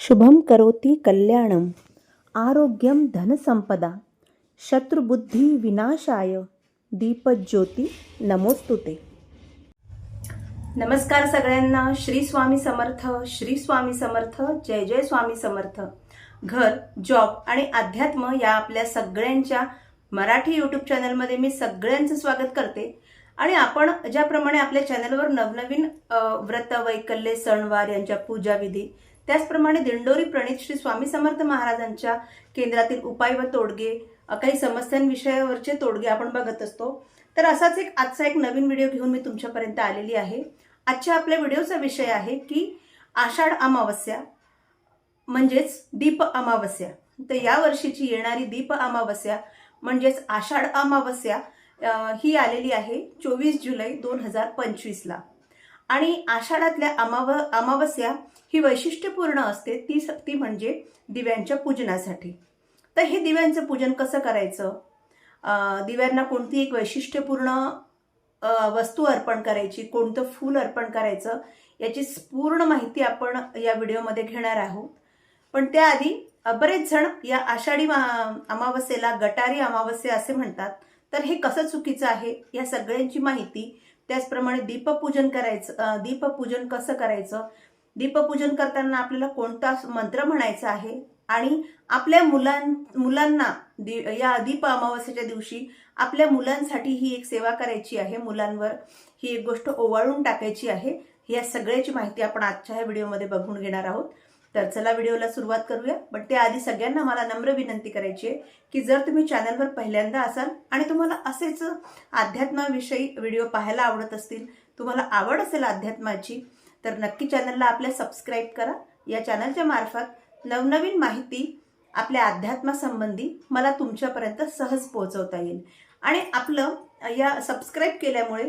शुभम करोति कल्याणम। आरोग्यम धनसंपदा शत्रुबुद्धी विनाशाय। दीपज्योती नमोस्तुते नमस्कार सगळ्यांना। श्री स्वामी समर्थ श्री स्वामी समर्थ जय जय स्वामी समर्थ। घर जॉब आणि अध्यात्म या आपल्या सगळ्यांच्या मराठी यूट्यूब चॅनलमध्ये मी सगळ्यांचं स्वागत करते. आणि आपण ज्याप्रमाणे आपल्या चॅनलवर नवनवीन व्रत वैकल्य सणवार यांच्या पूजाविधी त्याचप्रमाणे दिंडोरी प्रणित श्री स्वामी समर्थ महाराजांच्या केंद्रातील उपाय व तोडगे काही समस्यांविषयावरचे तोडगे आपण बघत असतो. तर असाच एक आजचा एक नवीन व्हिडिओ घेऊन मी तुमच्यापर्यंत आलेली आहे. आजच्या आपल्या व्हिडिओचा विषय आहे की आषाढ अमावस्या. म्हणजेच दीप अमावस्या. तर या वर्षीची येणारी दीप अमावस्या म्हणजेच आषाढ अमावस्या ही आलेली आहे चोवीस जुलै दोन हजार पंचवीसला. आणि आषाढातल्या अमाव अमावस्या ही वैशिष्ट्यपूर्ण असते ती ती म्हणजे दिव्यांच्या पूजनासाठी. तर हे दिव्यांचं पूजन कसं करायचं? दिव्यांना कोणती एक वैशिष्ट्यपूर्ण वस्तू अर्पण करायची कोणतं फूल अर्पण करायचं याची पूर्ण माहिती आपण या व्हिडिओमध्ये घेणार आहोत. पण त्याआधी बरेच जण या आषाढी अमावस्येला गटारी अमावस्या असे म्हणतात. तर हे कसं चुकीचं आहे? या सगळ्यांची माहिती त्याचप्रमाणे दीपपूजन करायचं दीपपूजन कसं करायचं? दीपपूजन करताना आपल्याला कोणता मंत्र म्हणायचा आहे? आणि आपल्या मुलां मुलांना दि या दीप अमावस्येच्या दिवशी आपल्या मुलांसाठी ही एक सेवा करायची आहे मुलांवर ही एक गोष्ट ओवाळून टाकायची आहे. या सगळ्याची माहिती आपण आजच्या ह्या व्हिडिओमध्ये बघून घेणार आहोत. तर चला व्हिडिओला सुरुवात करूया. पण त्याआधी सगळ्यांना मला नम्र विनंती करायची आहे की जर तुम्ही चॅनलवर पहिल्यांदा असाल आणि तुम्हाला असेच अध्यात्माविषयी व्हिडिओ पाहायला आवडत असतील तुम्हाला आवड असेल अध्यात्माची तर नक्की चॅनलला आपल्या सबस्क्राईब करा. या चॅनलच्या मार्फत नवनवीन माहिती आपल्या अध्यात्मासंबंधी मला तुमच्यापर्यंत सहज पोहोचवता येईल. आणि आपलं या सबस्क्राईब केल्यामुळे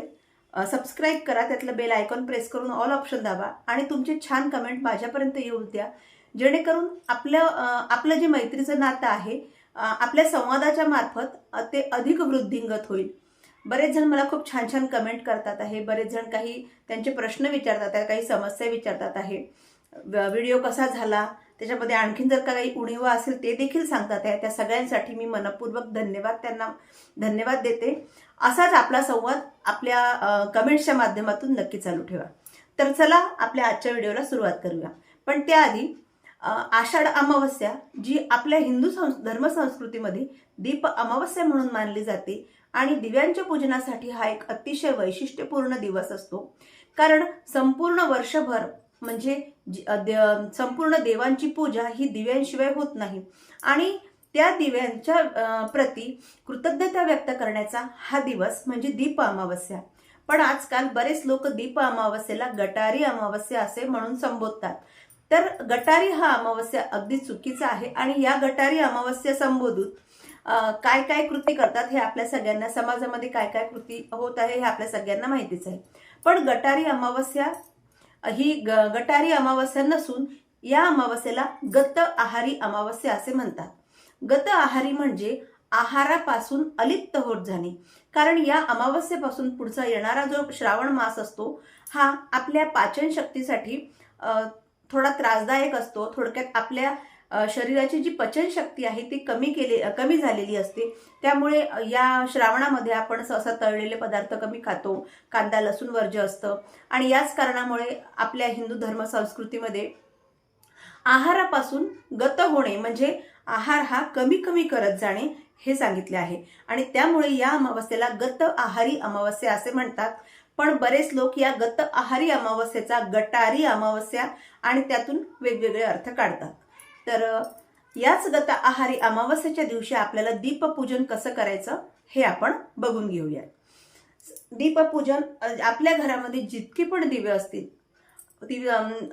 सबस्क्राईब करा त्यातलं बेल आयकॉन प्रेस करून ऑल ऑप्शन दाबा आणि तुमचे छान कमेंट माझ्यापर्यंत येऊ द्या. जेणेकरून आपलं आपलं जे मैत्रीचं नातं आहे आपल्या संवादाच्या मार्फत ते अधिक वृद्धिंगत होईल. बरेच जण मला खूप छान छान कमेंट करतात आहे. बरेच जण काही त्यांचे प्रश्न विचारतात आहे काही समस्या विचारतात आहे. व- व्हिडिओ कसा झाला? त्याच्यामध्ये आणखीन जर का काही उणीवा असेल ते देखील सांगतात आहे. त्या सगळ्यांसाठी मी मनपूर्वक धन्यवाद त्यांना धन्यवाद देते. असाच आपला संवाद आपल्या कमेंट्सच्या माध्यमातून नक्की चालू ठेवा. तर चला आपल्या आजच्या व्हिडिओला सुरुवात करूया. पण त्याआधी आषाढ अमावस्या जी आपल्या हिंदू संस धर्मसंस्कृतीमध्ये दीप अमावस्या म्हणून मानली जाते आणि दिव्यांच्या पूजनासाठी हा एक अतिशय वैशिष्ट्यपूर्ण दिवस असतो. कारण संपूर्ण वर्षभर म्हणजे जी- संपूर्ण देवांची पूजा ही दिव्यांशिवाय होत नाही. आणि त्या दिव्यांच्या प्रती कृतज्ञता व्यक्त करण्याचा हा दिवस म्हणजे दीप अमावस्या. पण आजकाल बरेच लोक दीप अमावस्येला गटारी अमावस्या असे म्हणून संबोधतात. तर गटारी हा अमावस्या अगदी चुकीचा आहे आणि या गटारी अमावस्या संबोधून काय काय कृती करतात हे आपल्या सगळ्यांना समाजामध्ये काय काय कृती होत आहे हे आपल्या सगळ्यांना माहितीच आहे. पण गटारी अमावस्या ही ग- गटारी अमावस्या नसून या अमावस्येला गत आहारी अमावस्या असे म्हणतात. गत आहारी म्हणजे आहारापासून अलिप्त होत जाणे. कारण या अमावस्येपासून पुढचा येणारा जो श्रावण मास असतो हा आपल्या पाचन शक्तीसाठी थोडा त्रासदायक असतो. थोडक्यात आपल्या शरीराची जी पचनशक्ती आहे ती कमी केले कमी झालेली असते. त्यामुळे या श्रावणामध्ये आपण सहसा तळलेले पदार्थ कमी खातो. कांदा लसूण वर्ज्य असतं. आणि याच कारणामुळे आपल्या हिंदू धर्म संस्कृतीमध्ये आहारापासून गत होणे म्हणजे आहार हा कमी कमी करत जाणे हे सांगितले आहे. आणि त्यामुळे या अमावस्येला गत आहारी अमावस्या असे म्हणतात. पण बरेच लोक या गत आहारी अमावस्येचा गटारी अमावस्या आणि त्यातून वेगवेगळे अर्थ काढतात. तर याच गत आहारी अमावस्येच्या दिवशी आपल्याला दीपपूजन कसं करायचं हे आपण बघून घेऊया दीपपूजन आपल्या घरामध्ये जितकी पण दिवे असतील ती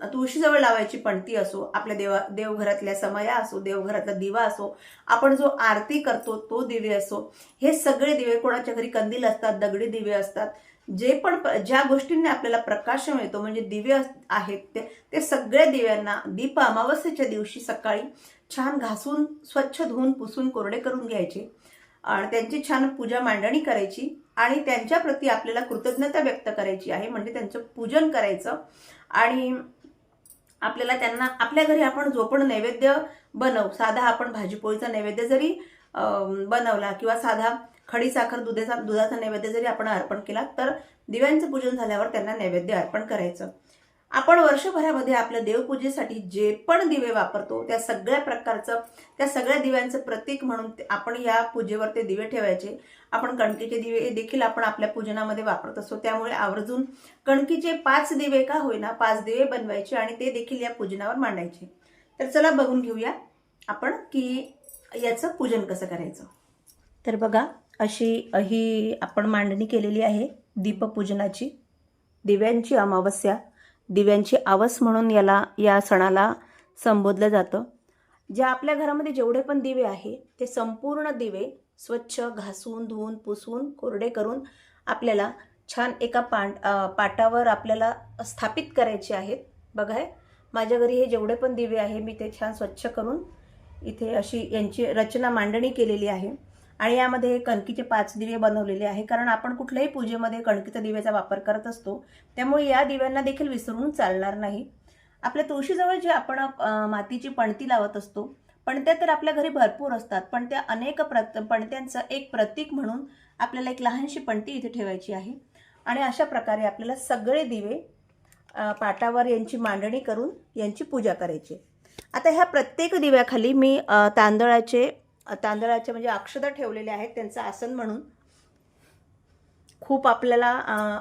तुळशीजवळ लावायची पणती असो आपल्या देवा देवघरातल्या समया असो देवघरातला दिवा असो आपण जो आरती करतो तो दिवे असो हे सगळे दिवे कोणाच्या घरी कंदील असतात दगडी दिवे असतात जे पण प- ज्या गोष्टींनी आपल्याला प्रकाश मिळतो म्हणजे दिवे अस- आहेत ते ते सगळ्या दिव्यांना दीप अमावस्येच्या दिवशी सकाळी छान घासून स्वच्छ धुवून पुसून कोरडे करून घ्यायचे. आणि त्यांची छान पूजा मांडणी करायची. आणि त्यांच्याप्रती आपल्याला कृतज्ञता व्यक्त करायची आहे. म्हणजे त्यांचं पूजन करायचं. आणि आपल्याला त्यांना आपल्या घरी आपण जो पण नैवेद्य बनवू साधा आपण भाजीपोळीचा नैवेद्य जरी बनवला किंवा साधा खडी साखर दुधाचा दुधाचा नैवेद्य जरी आपण अर्पण केला तर दिव्यांचं पूजन झाल्यावर त्यांना नैवेद्य अर्पण करायचं. आपण वर्षभरामध्ये आपल्या देवपूजेसाठी जे पण दिवे वापरतो त्या सगळ्या प्रकारचं त्या सगळ्या दिव्यांचं प्रतीक म्हणून आपण या पूजेवर ते दिवे ठेवायचे. आपण कणकीचे दिवे देखील आपण आपल्या पूजनामध्ये वापरत असतो. त्यामुळे आवर्जून कणकीचे पाच दिवे का होईना पाच दिवे बनवायचे आणि ते देखील या पूजनावर मांडायचे. तर चला बघून घेऊया आपण की याचं पूजन कसं करायचं. तर बघा अशी ही आपण मांडणी केलेली आहे दीपपूजनाची. दिव्यांची अमावस्या दिव्यांची आवस म्हणून याला या सणाला संबोधलं जातं. ज्या आपल्या घरामध्ये जेवढे पण दिवे आहे ते संपूर्ण दिवे स्वच्छ घासून धुवून पुसून कोरडे करून आपल्याला छान एका पांड पाटावर आपल्याला स्थापित करायचे आहेत. बघा माझ्या घरी हे जेवढे पण दिवे आहे मी ते छान स्वच्छ करून इथे अशी यांची रचना मांडणी केलेली आहे. आणि यामध्ये कणकीचे पाच दिवे बनवलेले आहे. कारण आपण कुठल्याही पूजेमध्ये कणकीच्या दिव्याचा वापर करत असतो त्यामुळे या दिव्यांना देखील विसरून चालणार नाही. आपल्या तुळशीजवळ जे आपण मातीची पणती लावत असतो पणत्या तर आपल्या घरी भरपूर असतात पण त्या अनेक प्रत पणत्यांचं एक प्रतीक म्हणून आपल्याला एक लहानशी पणती इथे ठेवायची आहे. आणि अशा प्रकारे आपल्याला सगळे दिवे पाटावर यांची मांडणी करून यांची पूजा करायची आता ह्या प्रत्येक दिव्याखाली मी तांदळाचे तांदळाच्या म्हणजे अक्षता ठेवलेले आहेत त्यांचं आसन म्हणून. खूप आपल्याला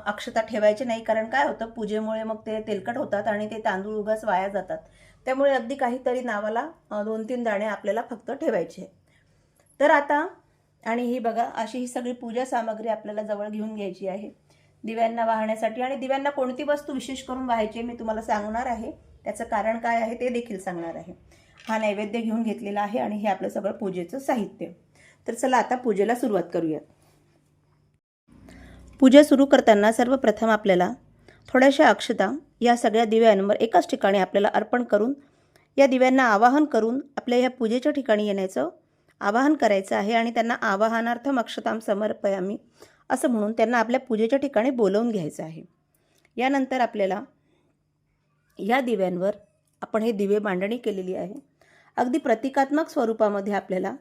अक्षता ठेवायची नाही कारण काय होतं पूजेमुळे मग ते तेलकट होतात आणि ते तांदूळ उगाच वाया जातात. त्यामुळे अगदी काहीतरी नावाला दोन तीन दाणे आपल्याला फक्त ठेवायचे तर आता आणि ही बघा अशी ही सगळी पूजा सामग्री आपल्याला जवळ घेऊन घ्यायची आहे. दिव्यांना वाहण्यासाठी आणि दिव्यांना कोणती वस्तू विशेष करून वाहायची मी तुम्हाला सांगणार आहे. त्याचं कारण काय आहे ते देखील सांगणार आहे. हा नैवेद्य घेऊन घेतलेला आहे आणि हे आपलं सगळं पूजेचं साहित्य. तर चला आता पूजेला सुरुवात करूयात पूजा सुरू करताना सर्वप्रथम आपल्याला थोड्याशा अक्षता या सगळ्या दिव्यांवर एकाच ठिकाणी आपल्याला अर्पण करून या दिव्यांना आवाहन करून आपल्या ह्या पूजेच्या ठिकाणी येण्याचं आवाहन करायचं आहे आणि त्यांना आवाहनार्थम अक्षताम समर्पयामी असं म्हणून त्यांना आपल्या पूजेच्या ठिकाणी बोलवून घ्यायचं आहे. यानंतर आपल्याला या दिव्यांवर आपण हे दिवे मांडणी केलेली आहे. अगदी प्रतिकात्मक स्वरूपामध्ये आपल्याला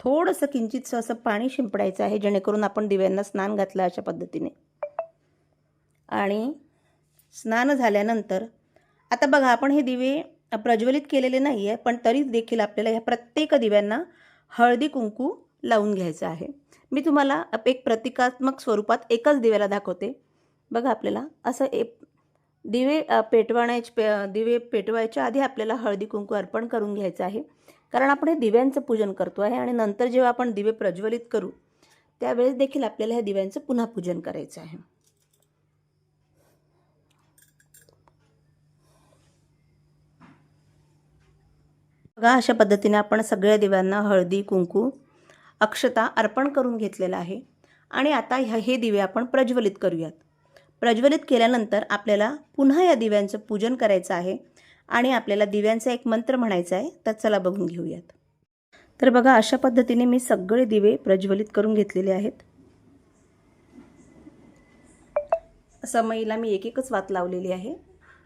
थोडंसं किंचितसं असं पाणी शिंपडायचं आहे जेणेकरून आपण दिव्यांना स्नान घातलं अशा पद्धतीने. आणि स्नान झाल्यानंतर आता बघा आपण हे दिवे प्रज्वलित केलेले नाही आहे पण तरी देखील आपल्याला ह्या प्रत्येक दिव्यांना हळदी कुंकू लावून घ्यायचं आहे. मी तुम्हाला एक प्रतिकात्मक स्वरूपात एकाच दिव्याला दाखवते. बघा आपल्याला असं एक दिवे अ, पेटवण्याचे पे दिवे पेटवायच्या आधी आपल्याला हळदी कुंकू अर्पण करून घ्यायचं आहे. कारण आपण हे दिव्यांचं पूजन करतो आहे आणि नंतर जेव्हा आपण दिवे प्रज्वलित करू त्यावेळेस देखील आपल्याला ह्या दिव्यांचं पुन्हा पूजन करायचं आहे. बघा अशा पद्धतीने आपण सगळ्या दिव्यांना हळदी कुंकू अक्षता अर्पण करून घेतलेलं आहे. आणि आता ह्या हे दिवे आपण प्रज्वलित करूयात. प्रज्वलित केल्यानंतर आपल्याला पुन्हा या दिव्यांचं पूजन करायचं आहे आणि आपल्याला दिव्यांचा एक मंत्र म्हणायचा आहे तर चला बघून घेऊयात. तर बघा अशा पद्धतीने मी सगळे दिवे प्रज्वलित करून घेतलेले आहेत. समईला मी एक एकच वात लावलेली आहे.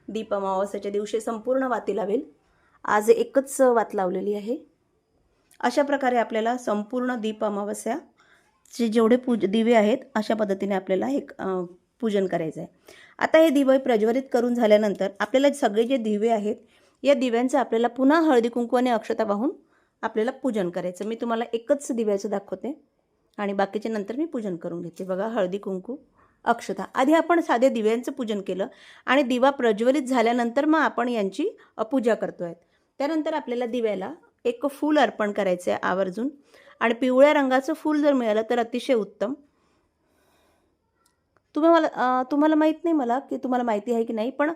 दीप अमावस्याच्या दिवशी संपूर्ण वाती लावेल. आज एकच वात लावलेली आहे. अशा प्रकारे आपल्याला संपूर्ण दीप अमावस्या जे जेवढे पूज दिवे आहेत अशा पद्धतीने आपल्याला एक पूजन करायचं आहे आता हे दिवे प्रज्वलित करून झाल्यानंतर आपल्याला सगळे जे दिवे आहेत या दिव्यांचं आपल्याला पुन्हा हळदी कुंकू आणि अक्षता वाहून आपल्याला पूजन करायचं मी तुम्हाला एकच दिव्याचं दाखवते आणि बाकीचे नंतर मी पूजन करून घेते. बघा हळदी कुंकू अक्षता. आधी आपण साध्या दिव्यांचं पूजन केलं आणि दिवा प्रज्वलित झाल्यानंतर मग आपण यांची पूजा करतो आहे त्यानंतर आपल्याला दिव्याला एक फूल अर्पण करायचं आहे आवर्जून आणि पिवळ्या रंगाचं फूल जर मिळालं तर अतिशय उत्तम. तुम्ही मला तुम्हाला माहीत नाही मला की तुम्हाला माहिती आहे की नाही पण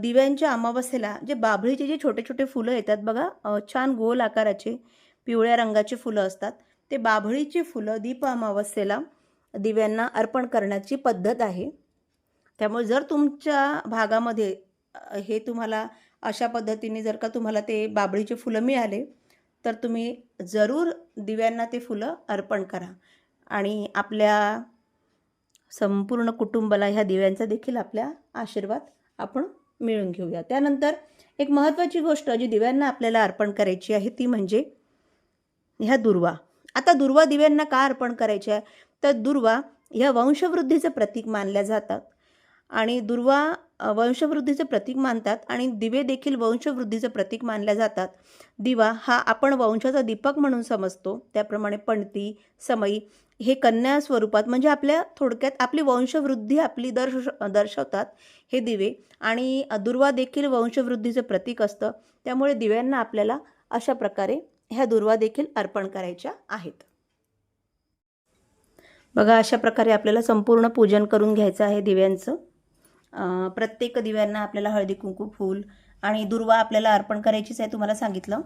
दिव्यांच्या अमावस्येला जे बाभळीचे जे छोटे छोटे फुलं येतात बघा छान गोल आकाराचे पिवळ्या रंगाचे फुलं असतात ते बाभळीची फुलं दीप अमावस्येला दिव्यांना अर्पण करण्याची पद्धत आहे. त्यामुळे जर तुमच्या भागामध्ये हे तुम्हाला अशा पद्धतीने जर का तुम्हाला ते बाभळीचे फुलं मिळाले तर तुम्ही जरूर दिव्यांना ते फुलं अर्पण करा. आणि आपल्या संपूर्ण कुटुंबाला ह्या दिव्यांचा देखील आपल्या आशीर्वाद आपण मिळून घेऊया. त्यानंतर एक महत्त्वाची गोष्ट जी दिव्यांना आपल्याला अर्पण करायची आहे ती म्हणजे ह्या दुर्वा. आता दुर्वा दिव्यांना का अर्पण करायची आहे? तर दुर्वा ह्या वंशवृद्धीचं प्रतीक मानल्या जातात. आणि दुर्वा वंशवृद्धीचं प्रतीक मानतात आणि दिवे देखील वंशवृद्धीचं प्रतीक मानल्या जातात. दिवा हा आपण वंशाचा दीपक म्हणून समजतो. त्याप्रमाणे पणती समई हे कन्या स्वरूपात म्हणजे आपल्या थोडक्यात आपली वंशवृद्धी आपली दर्श दर्शवतात हे दिवे. आणि दुर्वा देखील वंशवृद्धीचं प्रतीक असतं. त्यामुळे दिव्यांना आपल्याला अशा प्रकारे ह्या दुर्वा देखील अर्पण करायच्या आहेत. बघा अशा प्रकारे आपल्याला संपूर्ण पूजन करून घ्यायचं आहे दिव्यांचं. प्रत्येक दिव्यांना आपल्याला हळदी कुंकू फूल आणि दुर्वा आपल्याला अर्पण करायचीच आहे तुम्हाला सांगितलं.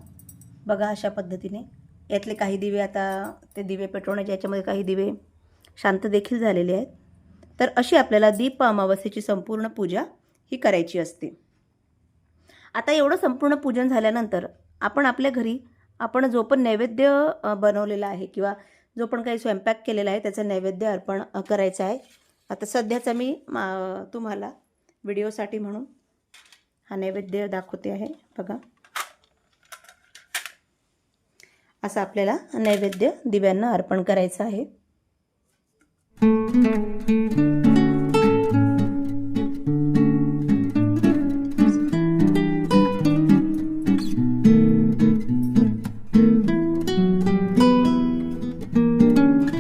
बघा अशा पद्धतीने. यातले काही दिवे आता ते दिवे पेटवण्याच्या याच्यामध्ये काही दिवे शांत देखील झालेले आहेत. तर अशी आपल्याला दीप अमावस्येची संपूर्ण पूजा ही करायची असते. आता एवढं संपूर्ण पूजन झाल्यानंतर आपण आपल्या घरी आपण जो पण नैवेद्य बनवलेला आहे किंवा जो पण काही स्वयंपाक केलेला आहे त्याचं नैवेद्य अर्पण करायचं आहे. आता सध्याचा मी मा- तुम्हाला व्हिडिओसाठी म्हणून हा नैवेद्य दाखवते आहे बघा. असं आपल्याला नैवेद्य दिव्यांना अर्पण करायचं आहे.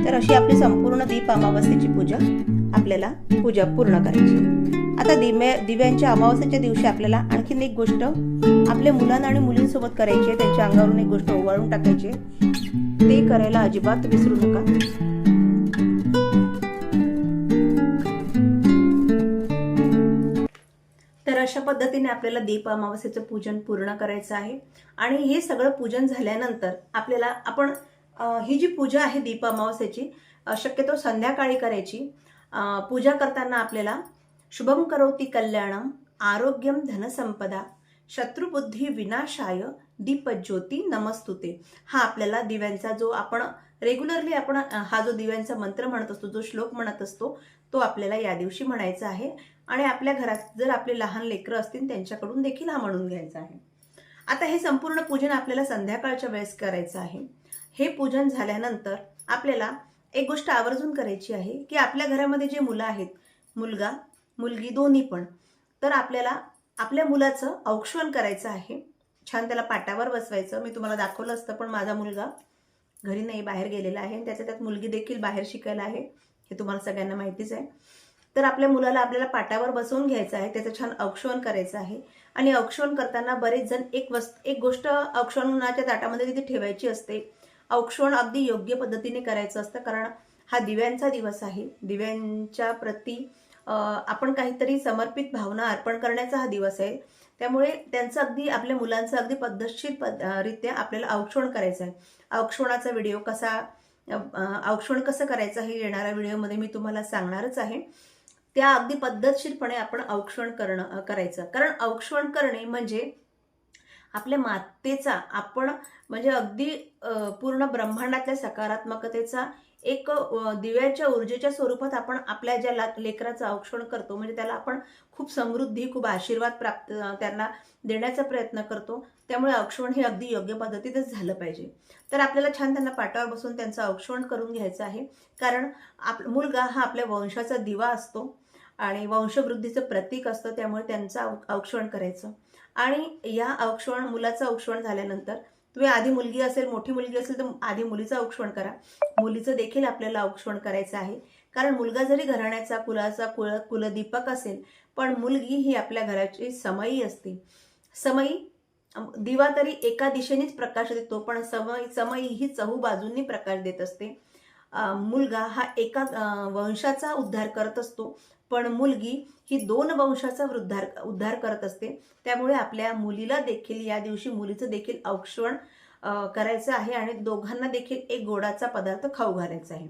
तर अशी आपली संपूर्ण दीप अमावस्येची पूजा. आपल्याला पूजा पूर्ण करायची. आता दिव्या दिव्यांच्या अमावस्याच्या दिवशी आपल्याला आणखीन एक गोष्ट आपल्या मुलांना आणि मुलींसोबत करायची आहे. त्यांच्या अंगावरून एक गोष्ट ओवाळून टाकायची ते करायला अजिबात विसरू नका. तर अशा पद्धतीने आपल्याला दीप अमावस्येचं पूजन पूर्ण करायचं आहे. आणि हे सगळं पूजन झाल्यानंतर आपल्याला आपण ही जी पूजा आहे दीप अमावस्येची शक्यतो संध्याकाळी करायची. पूजा करताना आपल्याला शुभम करोती कल्याणम आरोग्यम धनसंपदा शत्रुबुद्धी विनाशाय दीपज्योती नमस्तुते. हा आपल्याला दिव्यांचा जो आपण रेग्युलरली आपण हा जो दिव्यांचा मंत्र म्हणत असतो जो श्लोक म्हणत असतो तो आपल्याला या दिवशी म्हणायचा आहे. आणि आपल्या घरात जर आपले लहान लेकरं असतील त्यांच्याकडून देखील हा म्हणून घ्यायचा आहे. आता हे संपूर्ण पूजन आपल्याला संध्याकाळच्या वेळेस करायचं आहे. हे पूजन झाल्यानंतर आपल्याला एक गोष्ट आवर्जून करायची आहे की आपल्या घरामध्ये जे मुलं आहेत मुलगा मुलगी दोन्ही पण तर आपल्याला आपल्या मुलाचं औक्षण करायचं आहे. छान त्याला पाटावर बसवायचं. मी तुम्हाला दाखवलं असतं पण माझा मुलगा घरी नाही बाहेर गेलेला आहे त्याच्या त्यात मुलगी देखील बाहेर शिकायला आहे. हे तुम्हाला सगळ्यांना माहितीच आहे. तर आपल्या मुलाला आपल्याला पाटावर बसवून घ्यायचं आहे त्याचं छान औक्षण करायचं आहे. आणि औक्षण करताना बरेच जण एक वस्त एक गोष्ट औक्षणाच्या ताटामध्ये तिथे ठेवायची असते. औक्षण अगदी योग्य पद्धतीने करायचं असतं कारण हा दिव्यांचा दिवस आहे. दिव्यांच्या प्रती आपण काहीतरी समर्पित भावना अर्पण करण्याचा हा दिवस आहे. त्यामुळे त्यांचं अगदी आपल्या मुलांचं अगदी पद्धतशीर पद रित्या आपल्याला औक्षण करायचं आहे औक्षणाचा व्हिडिओ कसा औक्षण कसं करायचं हे येणाऱ्या व्हिडिओमध्ये मी तुम्हाला सांगणारच आहे. त्या अगदी पद्धतशीरपणे आपण औक्षण करणं करायचं. कारण औक्षण करणे म्हणजे आपल्या मातेचा आपण म्हणजे अगदी पूर्ण ब्रह्मांडातल्या सकारात्मकतेचा एक दिव्याच्या ऊर्जेच्या स्वरूपात आपण आपल्या ज्या लेकराचं औक्षण करतो म्हणजे त्याला आपण खूप समृद्धी खूप आशीर्वाद प्राप्त त्यांना देण्याचा प्रयत्न करतो. त्यामुळे औक्षण हे अगदी योग्य पद्धतीतच झालं पाहिजे. तर आपल्याला छान त्यांना पाटावर बसून त्यांचं औक्षण करून घ्यायचं आहे. कारण आप मुलगा हा आपल्या वंशाचा दिवा असतो. आणि वंशवृद्धीचं प्रतीक असतं त्यामुळे त्यांचं औ- औक्षण करायचं. आणि या औक्षण मुलाचं औक्षण झाल्यानंतर तुम्ही आधी मुलगी असेल मोठी मुलगी असेल तर आधी मुलीचं औक्षण करा. मुलीचं देखील आपल्याला औक्षण करायचं आहे. कारण मुलगा जरी घराण्याचा कुलाचा कुल कुलदीपक असेल पण मुलगी ही आपल्या घराची समयी असते. समयी दिवा तरी एका दिशेनेच प्रकाश देतो पण समय समयी ही चहू बाजूंनी प्रकाश देत असते. मुलगा हा एका वंशाचा उद्धार करत असतो. पण मुलगी ही दोन वंशाचा वृद्धार उद्धार करत असते. त्यामुळे आपल्या मुलीला देखील या दिवशी मुलीचं देखील औक्षण करायचं आहे आणि दोघांना देखील एक गोडाचा पदार्थ खाऊ घालायचा आहे.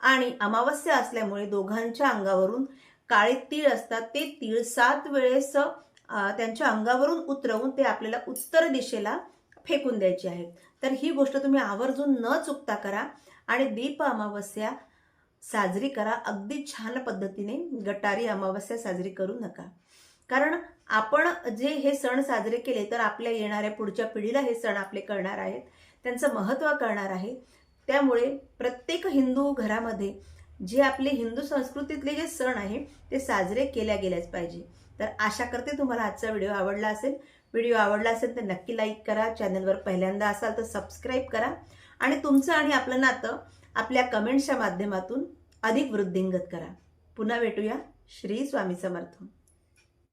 आणि अमावस्या असल्यामुळे दोघांच्या अंगावरून काळे तीळ असतात. ते तीळ सात वेळेस त्यांच्या अंगावरून उतरवून ते आपल्याला उत्तर दिशेला फेकून द्यायची आहे तर ही गोष्ट तुम्ही आवर्जून न चुकता करा. आणि दीप अमावस्या साजरी करा. अगदी छान पद्धतीने गटारी अमावस्या साजरी करू नका. कारण आपण जे हे सण साजरे केले तर आपल्या येणाऱ्या पुढच्या पिढीला हे सण आपले करणार आहेत. त्यांचं महत्त्व करणार आहे. त्यामुळे प्रत्येक हिंदू घरामध्ये जे आपले हिंदू संस्कृतीतले जे सण आहे ते साजरे केल्या गेल्याच पाहिजे. तर आशा करते तुम्हाला आजचा व्हिडिओ आवडला असेल. व्हिडिओ आवडला असेल तर नक्की लाईक करा. चॅनलवर पहिल्यांदा असाल तर सबस्क्राईब करा. आणि तुमचं आणि आपलं नातं आपल्या कमेंट्सच्या माध्यमातून अधिक वृद्धिंगत करा. पुन्हा भेटूया. श्री स्वामी समर्थ.